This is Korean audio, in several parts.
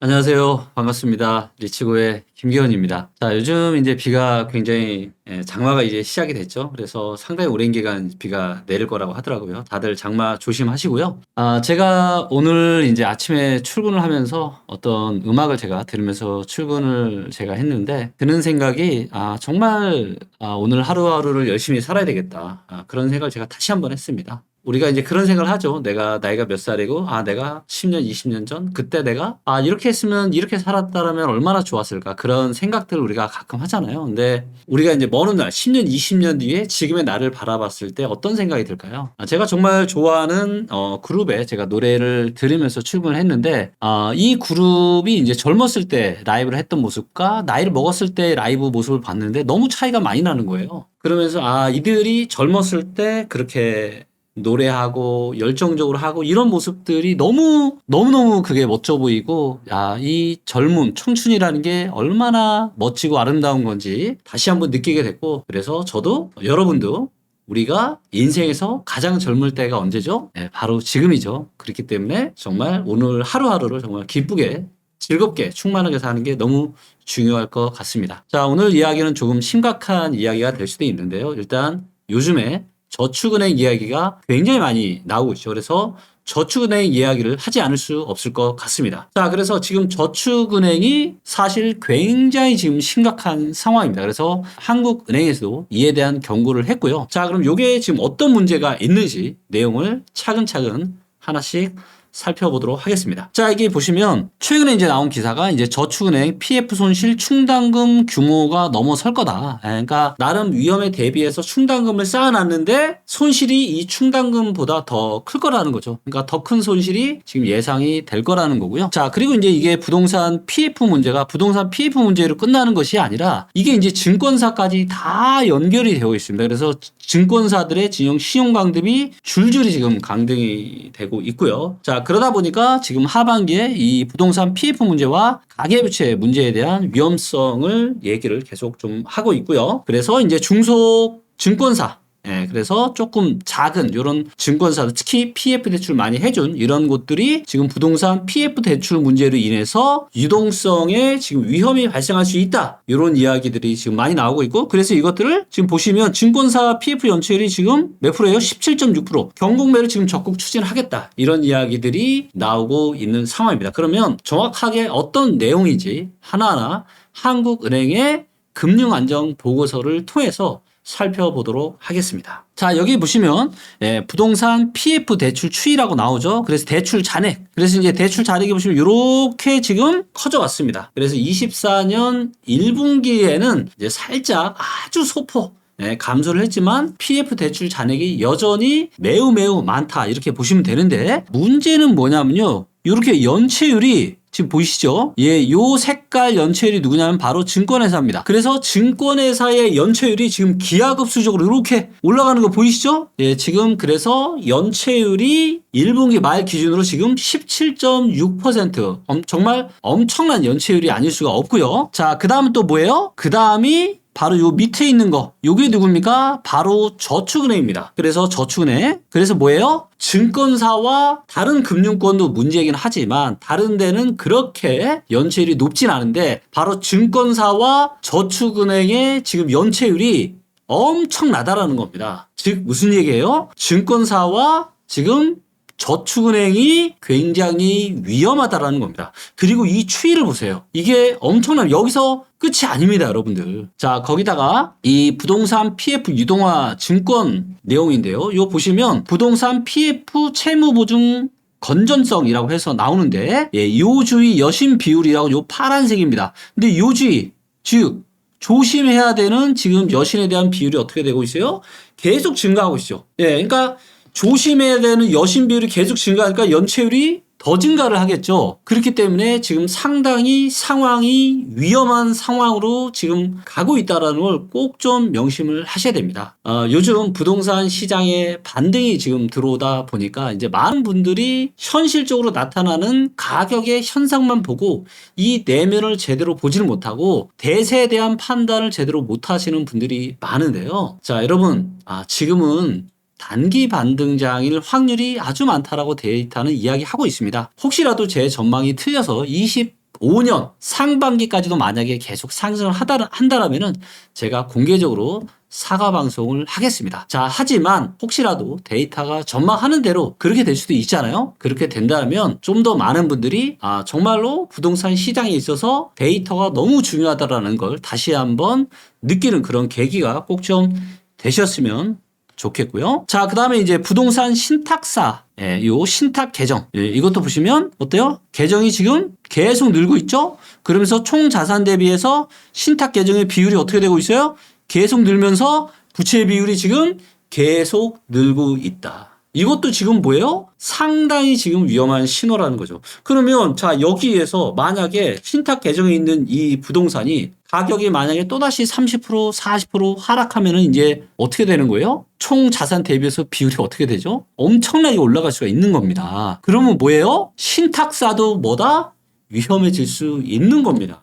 안녕하세요. 반갑습니다. 리치고의 김기현입니다. 자, 요즘 이제 비가 굉장히 예, 장마가 이제 시작이 됐죠. 그래서 상당히 오랜 기간 비가 내릴 거라고 하더라고요. 다들 장마 조심하시고요. 아, 제가 오늘 이제 아침에 출근을 하면서 어떤 음악을 제가 들으면서 출근을 제가 했는데 드는 생각이 아, 정말 아, 오늘 하루하루를 열심히 살아야 되겠다. 아, 그런 생각을 제가 다시 한번 했습니다. 우리가 이제 그런 생각을 하죠. 내가 나이가 몇 살이고 아 내가 10년, 20년 전 그때 내가 아 이렇게 했으면 이렇게 살았다라면 얼마나 좋았을까 그런 생각들을 우리가 가끔 하잖아요. 근데 우리가 이제 먼 훗날 10년, 20년 뒤에 지금의 나를 바라봤을 때 어떤 생각이 들까요? 아, 제가 정말 좋아하는 어, 그룹에 제가 노래를 들으면서 출근을 했는데 아, 이 그룹이 이제 젊었을 때 라이브를 했던 모습과 나이를 먹었을 때 라이브 모습을 봤는데 너무 차이가 많이 나는 거예요. 그러면서 아 이들이 젊었을 때 그렇게 노래하고 열정적으로 하고 이런 모습들이 너무 너무너무 그게 멋져 보이고 야, 이 젊음, 청춘이라는 게 얼마나 멋지고 아름다운 건지 다시 한번 느끼게 됐고 그래서 저도 여러분도 우리가 인생에서 가장 젊을 때가 언제죠? 네, 바로 지금이죠. 그렇기 때문에 정말 오늘 하루하루를 정말 기쁘게 즐겁게 충만하게 사는 게 너무 중요할 것 같습니다. 자, 오늘 이야기는 조금 심각한 이야기가 될 수도 있는데요. 일단 요즘에 저축은행 이야기가 굉장히 많이 나오고 있죠. 그래서 저축은행 이야기를 하지 않을 수 없을 것 같습니다. 자, 그래서 지금 저축은행이 사실 굉장히 지금 심각한 상황입니다. 그래서 한국은행에서도 이에 대한 경고를 했고요. 자, 그럼 이게 지금 어떤 문제가 있는지 내용을 차근차근 하나씩 살펴보도록 하겠습니다. 자, 여기 보시면 최근에 이제 나온 기사가 이제 저축은행 PF 손실 충당금 규모가 넘어설 거다. 예, 그러니까 나름 위험에 대비해서 충당금을 쌓아놨는데 손실이 이 충당금보다 더 클 거라는 거죠. 그러니까 더 큰 손실이 지금 예상이 될 거라는 거고요. 자, 그리고 이제 이게 부동산 PF 문제가 부동산 PF 문제로 끝나는 것이 아니라 이게 이제 증권사까지 다 연결이 되어 있습니다. 그래서 증권사들의 진영 신용 강등이 줄줄이 지금 강등이 되고 있고요. 자, 그러다 보니까 지금 하반기에 이 부동산 PF 문제와 가계부채 문제에 대한 위험성을 얘기를 계속 좀 하고 있고요. 그래서 이제 중소 증권사 예, 그래서 조금 작은 이런 증권사들 특히 PF 대출 많이 해준 이런 곳들이 지금 부동산 PF 대출 문제로 인해서 유동성에 지금 위험이 발생할 수 있다 이런 이야기들이 지금 많이 나오고 있고 그래서 이것들을 지금 보시면 증권사 PF 연체율이 지금 몇 프로예요? 17.6% 경공매를 지금 적극 추진하겠다 이런 이야기들이 나오고 있는 상황입니다. 그러면 정확하게 어떤 내용인지 하나하나 한국은행의 금융안정 보고서를 통해서 살펴보도록 하겠습니다. 자, 여기 보시면 예, 부동산 PF 대출 추이라고 나오죠. 그래서 대출 잔액. 그래서 이제 대출 잔액이 보시면 이렇게 지금 커져 왔습니다. 그래서 24년 1분기에는 이제 살짝 아주 소폭 네, 감소를 했지만 PF 대출 잔액이 여전히 매우 매우 많다 이렇게 보시면 되는데 문제는 뭐냐면요. 이렇게 연체율이 지금 보이시죠? 예, 요 색깔 연체율이 누구냐면 바로 증권회사입니다. 그래서 증권회사의 연체율이 지금 기하급수적으로 이렇게 올라가는 거 보이시죠? 예, 지금 그래서 연체율이 1분기 말 기준으로 지금 17.6% 엄, 정말 엄청난 연체율이 아닐 수가 없고요. 자, 그 다음은 또 뭐예요? 그 다음이 바로 요 밑에 있는 거 요게 누굽니까? 바로 저축은행입니다. 그래서 저축은행 그래서 뭐예요? 증권사와 다른 금융권도 문제이긴 하지만 다른 데는 그렇게 연체율이 높진 않은데 바로 증권사와 저축은행의 지금 연체율이 엄청나다라는 겁니다. 즉 무슨 얘기예요? 증권사와 지금 저축은행이 굉장히 위험하다라는 겁니다. 그리고 이 추이를 보세요. 이게 엄청난 여기서 끝이 아닙니다, 여러분들. 자, 거기다가 이 부동산 PF 유동화 증권 내용인데요. 이거 보시면 부동산 PF 채무 보증 건전성이라고 해서 나오는데 예, 요주의 여신 비율이라고 요 파란색입니다. 근데 요주의 즉 조심해야 되는 지금 여신에 대한 비율이 어떻게 되고 있어요? 계속 증가하고 있죠. 예, 그러니까 조심해야 되는 여신 비율이 계속 증가하니까 연체율이 더 증가를 하겠죠. 그렇기 때문에 지금 상당히 상황이 위험한 상황으로 지금 가고 있다는 걸 꼭 좀 명심을 하셔야 됩니다. 어, 요즘 부동산 시장에 반등이 지금 들어오다 보니까 이제 많은 분들이 현실적으로 나타나는 가격의 현상만 보고 이 내면을 제대로 보지를 못하고 대세에 대한 판단을 제대로 못 하시는 분들이 많은데요. 자, 여러분, 아, 지금은 단기 반등장일 확률이 아주 많다라고 데이터는 이야기하고 있습니다. 혹시라도 제 전망이 틀려서 25년 상반기까지도 만약에 계속 상승을 하다, 한다라면은 제가 공개적으로 사과 방송을 하겠습니다. 자, 하지만 혹시라도 데이터가 전망하는 대로 그렇게 될 수도 있잖아요. 그렇게 된다면 좀 더 많은 분들이 아, 정말로 부동산 시장에 있어서 데이터가 너무 중요하다라는 걸 다시 한번 느끼는 그런 계기가 꼭 좀 되셨으면 좋겠고요. 자, 그 다음에 이제 부동산 신탁사, 예, 요 신탁 계정. 예, 이것도 보시면 어때요? 계정이 지금 계속 늘고 있죠? 그러면서 총 자산 대비해서 신탁 계정의 비율이 어떻게 되고 있어요? 계속 늘면서 부채 비율이 지금 계속 늘고 있다. 이것도 지금 뭐예요? 상당히 지금 위험한 신호라는 거죠. 그러면 자 여기에서 만약에 신탁 계정에 있는 이 부동산이 가격이 만약에 또다시 30% 40% 하락하면은 이제 어떻게 되는 거예요? 총 자산 대비해서 비율이 어떻게 되죠? 엄청나게 올라갈 수가 있는 겁니다. 그러면 뭐예요? 신탁사도 뭐다? 위험해질 수 있는 겁니다.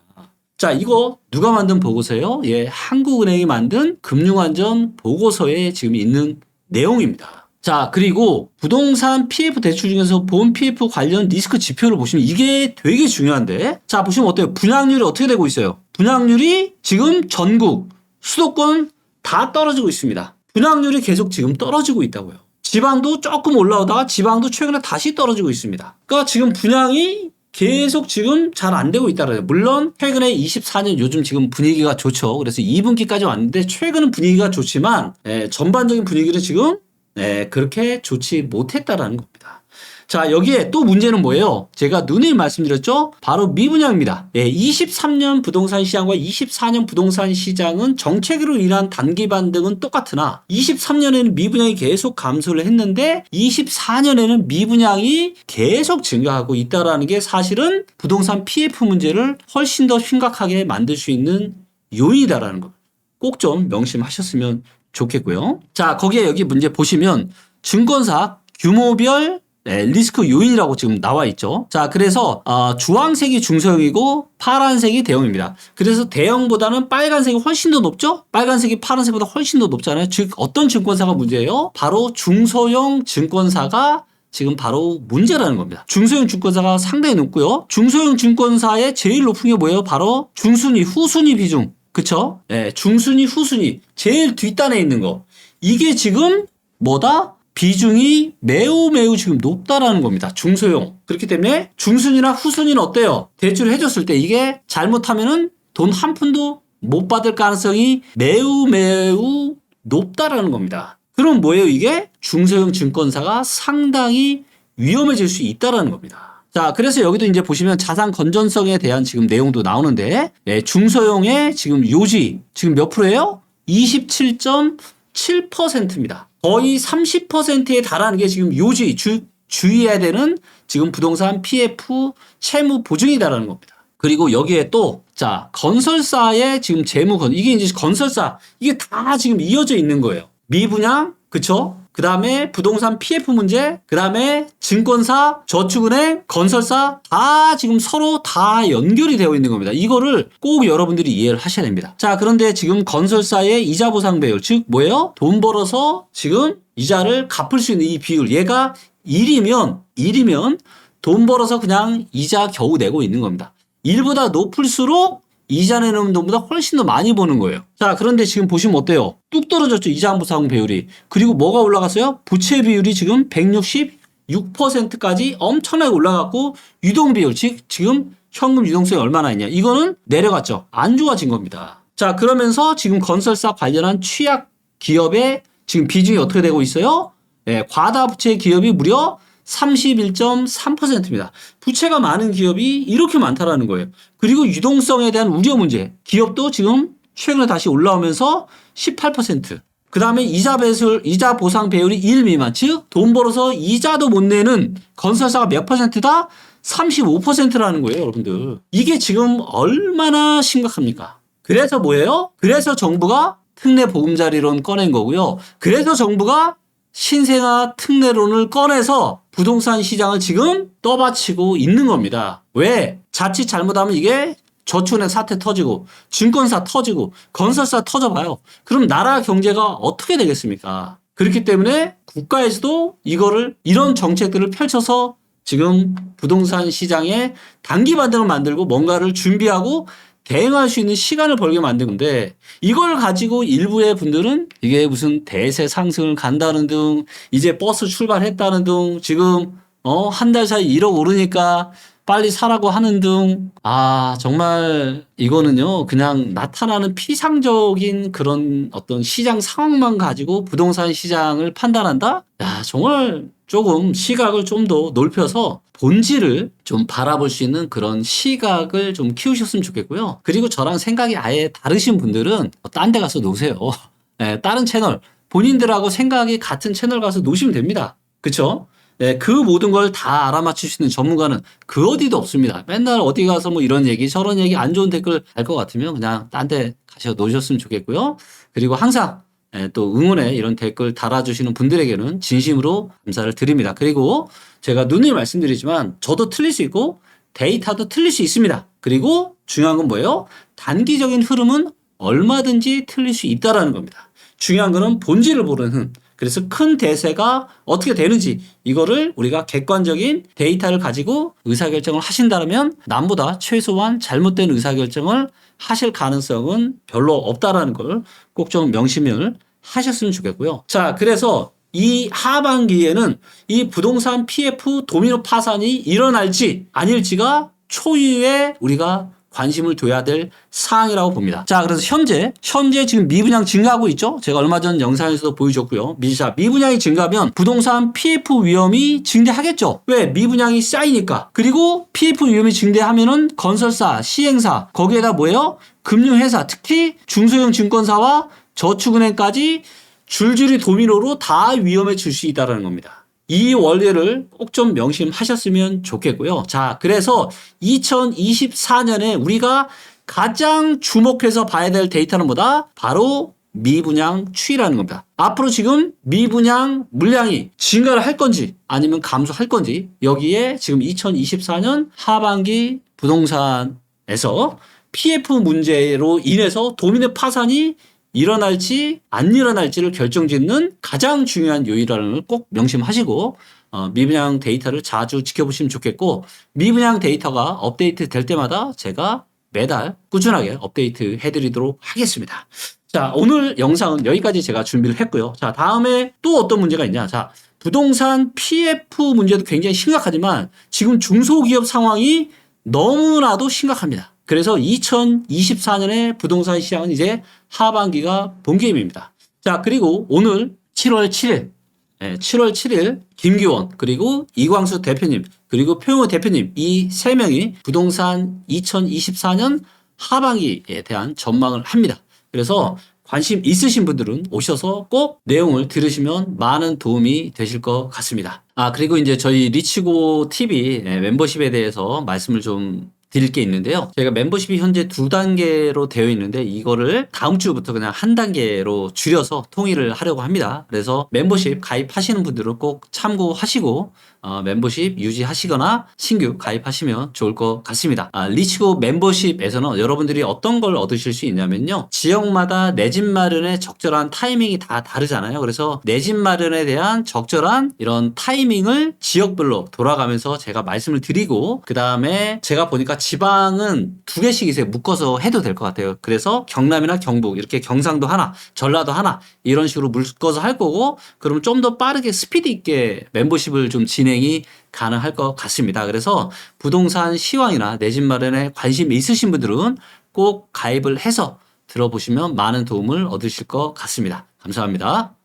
자, 이거 누가 만든 보고서예요? 예, 한국은행이 만든 금융안전 보고서에 지금 있는 내용입니다. 자, 그리고 부동산 PF 대출 중에서 본 PF 관련 리스크 지표를 보시면 이게 되게 중요한데. 자, 보시면 어때요? 분양률이 어떻게 되고 있어요? 분양률이 지금 전국, 수도권 다 떨어지고 있습니다. 분양률이 계속 지금 떨어지고 있다고요. 지방도 조금 올라오다가 지방도 최근에 다시 떨어지고 있습니다. 그러니까 지금 분양이 계속 지금 잘 안 되고 있다는 거예요. 물론 최근에 24년 요즘 지금 분위기가 좋죠. 그래서 2분기까지 왔는데 최근은 분위기가 좋지만 예, 전반적인 분위기는 지금 예, 그렇게 좋지 못했다라는 겁니다. 자, 여기에 또 문제는 뭐예요? 제가 누누이 말씀드렸죠? 바로 미분양입니다. 예, 23년 부동산 시장과 24년 부동산 시장은 정책으로 인한 단기 반등은 똑같으나 23년에는 미분양이 계속 감소를 했는데 24년에는 미분양이 계속 증가하고 있다라는 게 사실은 부동산 PF 문제를 훨씬 더 심각하게 만들 수 있는 요인이다라는 것. 꼭 좀 명심하셨으면 좋겠고요. 자, 거기에 여기 문제 보시면 증권사 규모별 네, 리스크 요인이라고 지금 나와 있죠. 자, 그래서 어, 주황색이 중소형이고 파란색이 대형입니다. 그래서 대형보다는 빨간색이 훨씬 더 높죠? 빨간색이 파란색보다 훨씬 더 높잖아요. 즉 어떤 증권사가 문제예요? 바로 중소형 증권사가 지금 바로 문제라는 겁니다. 중소형 증권사가 상당히 높고요. 중소형 증권사의 제일 높은 게 뭐예요? 바로 중순위, 후순위 비중. 그쵸? 네, 중순위, 후순위. 제일 뒷단에 있는 거. 이게 지금 뭐다? 비중이 매우 매우 지금 높다라는 겁니다. 중소형. 그렇기 때문에 중순위나 후순위는 어때요? 대출을 해줬을 때 이게 잘못하면은 돈 한 푼도 못 받을 가능성이 매우 매우 높다라는 겁니다. 그럼 뭐예요? 이게 중소형 증권사가 상당히 위험해질 수 있다라는 겁니다. 자, 그래서 여기도 이제 보시면 자산 건전성에 대한 지금 내용도 나오는데, 네, 중소형의 지금 요지, 지금 몇 프로예요? 27.7%입니다. 거의 30%에 달하는 게 지금 요지, 주, 주의해야 되는 지금 부동산 PF 채무 보증이다라는 겁니다. 그리고 여기에 또, 자, 건설사의 지금 재무 건, 이게 이제 건설사, 이게 다 지금 이어져 있는 거예요. 미분양, 그쵸? 그 다음에 부동산 PF 문제, 그 다음에 증권사, 저축은행, 건설사 다 지금 서로 다 연결이 되어 있는 겁니다. 이거를 꼭 여러분들이 이해를 하셔야 됩니다. 자, 그런데 지금 건설사의 이자 보상 배율, 즉 뭐예요? 돈 벌어서 지금 이자를 갚을 수 있는 이 비율, 얘가 1이면 1이면 돈 벌어서 그냥 이자 겨우 내고 있는 겁니다. 1보다 높을수록 이자 내는 돈보다 훨씬 더 많이 버는 거예요. 자, 그런데 지금 보시면 어때요? 뚝 떨어졌죠. 이자 보상 배율이. 그리고 뭐가 올라갔어요? 부채 비율이 지금 166%까지 엄청나게 올라갔고 유동 비율, 즉 지금 현금 유동성이 얼마나 있냐. 이거는 내려갔죠. 안 좋아진 겁니다. 자, 그러면서 지금 건설사 관련한 취약 기업의 지금 비중이 어떻게 되고 있어요? 네, 과다 부채 기업이 무려 31.3%입니다. 부채가 많은 기업이 이렇게 많다라는 거예요. 그리고 유동성에 대한 우려 문제. 기업도 지금 최근에 다시 올라오면서 18%. 그 다음에 이자 배출, 이자 보상 배율이 1 미만. 즉, 돈 벌어서 이자도 못 내는 건설사가 몇 퍼센트다? 35%라는 거예요, 여러분들. 이게 지금 얼마나 심각합니까? 그래서 뭐예요? 그래서 정부가 특례 보금자리론 꺼낸 거고요. 그래서 정부가 신생아 특례론을 꺼내서 부동산 시장을 지금 떠받치고 있는 겁니다. 왜? 자칫 잘못하면 이게 저축은행 사태 터지고 증권사 터지고 건설사 터져봐요. 그럼 나라 경제가 어떻게 되겠습니까? 그렇기 때문에 국가에서도 이거를 이런 정책들을 펼쳐서 지금 부동산 시장에 단기 반등을 만들고 뭔가를 준비하고 대응할 수 있는 시간을 벌게 만든 건데 이걸 가지고 일부의 분들은 이게 무슨 대세 상승을 간다는 등 이제 버스 출발했다는 등 지금 어 한 달 사이 1억 오르니까 빨리 사라고 하는 등, 아, 정말 이거는요, 그냥 나타나는 피상적인 그런 어떤 시장 상황만 가지고 부동산 시장을 판단한다? 야, 정말 조금 시각을 좀 더 넓혀서 본질을 좀 바라볼 수 있는 그런 시각을 좀 키우셨으면 좋겠고요. 그리고 저랑 생각이 아예 다르신 분들은 딴 데 가서 노세요. 네, 다른 채널, 본인들하고 생각이 같은 채널 가서 노시면 됩니다. 그쵸? 네, 그 모든 걸 다 알아맞힐 수 있는 전문가는 그 어디도 없습니다. 맨날 어디 가서 뭐 이런 얘기 저런 얘기 안 좋은 댓글 알것 같으면 그냥 딴 데 가셔 놓으셨으면 좋겠고요. 그리고 항상 예, 또 응원에 이런 댓글 달아주시는 분들에게는 진심으로 감사를 드립니다. 그리고 제가 누누이 말씀드리지만 저도 틀릴 수 있고 데이터도 틀릴 수 있습니다. 그리고 중요한 건 뭐예요? 단기적인 흐름은 얼마든지 틀릴 수 있다라는 겁니다. 중요한 거는 본질을 보는 흐름. 그래서 큰 대세가 어떻게 되는지 이거를 우리가 객관적인 데이터를 가지고 의사결정을 하신다면 남보다 최소한 잘못된 의사결정을 하실 가능성은 별로 없다라는 걸 꼭 좀 명심을 하셨으면 좋겠고요. 자, 그래서 이 하반기에는 이 부동산 PF 도미노 파산이 일어날지 아닐지가 초유의 우리가 관심을 둬야 될 사항이라고 봅니다. 자, 그래서 현재, 현재 지금 미분양 증가하고 있죠? 제가 얼마 전 영상에서도 보여줬고요. 미자, 미분양이 증가하면 부동산 PF 위험이 증대하겠죠? 왜? 미분양이 쌓이니까. 그리고 PF 위험이 증대하면은 건설사, 시행사, 거기에다 뭐예요? 금융회사, 특히 중소형 증권사와 저축은행까지 줄줄이 도미노로 다 위험해질 수 있다는 겁니다. 이 원리를 꼭 좀 명심하셨으면 좋겠고요. 자, 그래서 2024년에 우리가 가장 주목해서 봐야 될 데이터는 뭐다? 바로 미분양 추이라는 겁니다. 앞으로 지금 미분양 물량이 증가를 할 건지 아니면 감소할 건지 여기에 지금 2024년 하반기 부동산에서 PF 문제로 인해서 도민의 파산이 일어날지 안 일어날지를 결정짓는 가장 중요한 요인이라는 걸 꼭 명심하시고 어, 미분양 데이터를 자주 지켜보시면 좋겠고 미분양 데이터가 업데이트 될 때마다 제가 매달 꾸준하게 업데이트 해드리도록 하겠습니다. 자 오늘 영상은 여기까지 제가 준비를 했고요. 자 다음에 또 어떤 문제가 있냐? 자 부동산 PF 문제도 굉장히 심각하지만 지금 중소기업 상황이 너무나도 심각합니다. 그래서 2024년에 부동산 시장은 이제 하반기가 본게임입니다. 자, 그리고 오늘 7월 7일, 7월 7일 김기원 그리고 이광수 대표님 그리고 표영호 대표님 이 세 명이 부동산 2024년 하반기에 대한 전망을 합니다. 그래서 관심 있으신 분들은 오셔서 꼭 내용을 들으시면 많은 도움이 되실 것 같습니다. 아, 그리고 이제 저희 리치고 TV 멤버십에 대해서 말씀을 좀 드릴 게 있는데요. 저희가 멤버십이 현재 두 단계로 되어 있는데 이거를 다음 주부터 그냥 한 단계로 줄여서 통일을 하려고 합니다. 그래서 멤버십 가입하시는 분들은 꼭 참고하시고 어, 멤버십 유지하시거나 신규 가입하시면 좋을 것 같습니다. 아, 리치고 멤버십에서는 여러분들이 어떤 걸 얻으실 수 있냐면요. 지역마다 내 집 마련의 적절한 타이밍이 다 다르잖아요. 그래서 내 집 마련에 대한 적절한 이런 타이밍을 지역별로 돌아가면서 제가 말씀을 드리고 그 다음에 제가 보니까 지방은 두 개씩 이제 묶어서 해도 될 것 같아요. 그래서 경남이나 경북 이렇게 경상도 하나, 전라도 하나 이런 식으로 묶어서 할 거고 그러면 좀더 빠르게 스피드 있게 멤버십을 좀 진행이 가능할 것 같습니다. 그래서 부동산 시황이나 내 집 마련에 관심이 있으신 분들은 꼭 가입을 해서 들어보시면 많은 도움을 얻으실 것 같습니다. 감사합니다.